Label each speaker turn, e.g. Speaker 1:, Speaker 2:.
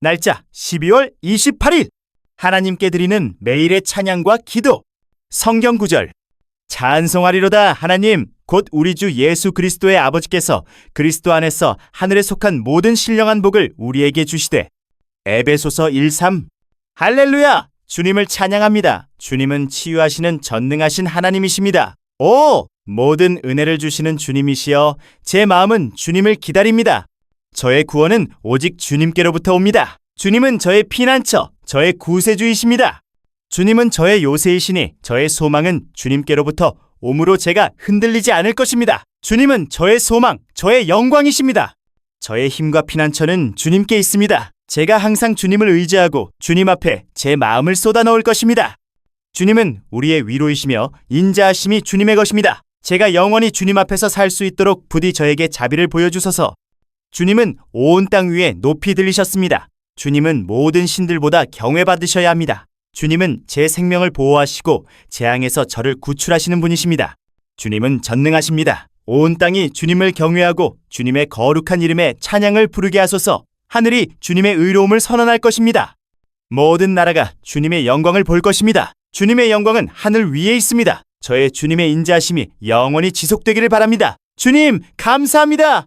Speaker 1: 날짜 12월 28일. 하나님께 드리는 매일의 찬양과 기도. 성경 구절. 찬송하리로다 하나님. 곧 우리 주 예수 그리스도의 아버지께서 그리스도 안에서 하늘에 속한 모든 신령한 복을 우리에게 주시되 에베소서 1:3 할렐루야! 주님을 찬양합니다. 주님은 치유하시는 전능하신 하나님이십니다. 오! 모든 은혜를 주시는 주님이시여 제 마음은 주님을 기다립니다 저의 구원은 오직 주님께로부터 옵니다 주님은 저의 피난처 저의 구세주이십니다 주님은 저의 요새이시니 저의 소망은 주님께로부터 오므로 제가 흔들리지 않을 것입니다. 주님은 저의 소망, 저의 영광이십니다. 저의 힘과 피난처는 주님께 있습니다. 제가 항상 주님을 의지하고 주님 앞에 제 마음을 쏟아 넣을 것입니다. 주님은 우리의 위로이시며 인자하심이 주님의 것입니다. 제가 영원히 주님 앞에서 살 수 있도록 부디 저에게 자비를 보여주소서. 주님은 온 땅 위에 높이 들리셨습니다. 주님은 모든 신들보다 경외받으셔야 합니다. 주님은 제 생명을 보호하시고 재앙에서 저를 구출하시는 분이십니다. 주님은 전능하십니다. 온 땅이 주님을 경외하고 주님의 거룩한 이름에 찬양을 부르게 하소서. 하늘이 주님의 의로움을 선언할 것입니다. 모든 나라가 주님의 영광을 볼 것입니다. 주님의 영광은 하늘 위에 있습니다. 저의 주님의 인자하심이 영원히 지속되기를 바랍니다. 주님, 감사합니다.